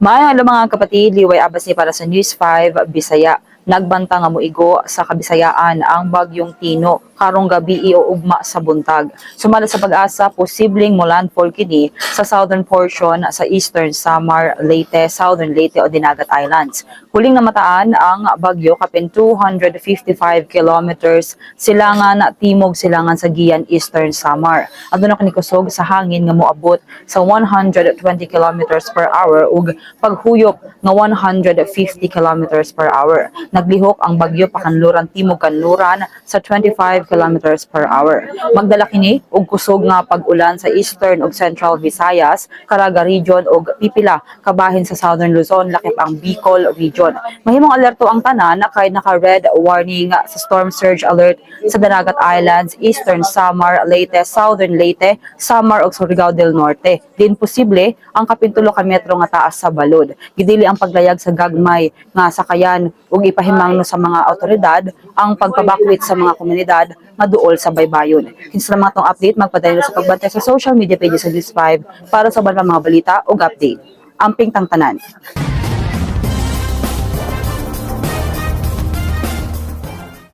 Mahal mga kapatid, liway abas ni para sa News 5 Bisaya. Nagbanta nga moigo sa Kabisayaan ang bagyong Tino karong gabi iuugma sa buntag. Sumala sa pag-asa posibleng landfall kini sa southern portion sa eastern Samar, Leyte, southern Leyte o Dinagat Islands. Huling namataan ang bagyo kapin 255 kilometers silangan timog silangan sa Giyan, eastern Samar. Aduna kani kusog sa hangin nga moabot sa 120 kilometers per hour ug paghuyop nga 150 kilometers per hour. Naglihok ang bagyo pakanluran timog kanluran sa 25 kilometers per hour. Magdala kini og kusog nga pag-ulan sa eastern ug central Visayas, Caraga region ug pipila kabahin sa southern Luzon lakip ang Bicol region. Mahimong alerto ang tanan na kay naka-red warning sa storm surge alert sa Danagat Islands, eastern Samar, Leyte, southern Leyte, Samar ug Surigao del Norte. Din posible ang kapintulo ka metro nga taas sa balod. Gidili ang paglayag sa gagmay nga sakayan ug ipahimangno sa mga awtoridad ang pagpabakwit sa mga komunidad nga duol sa baybayon. Kinsa mga tong update magpadayon sa pagbantay sa social media pages sa News 5 para sa mga balita ug update. Amping tang tanan.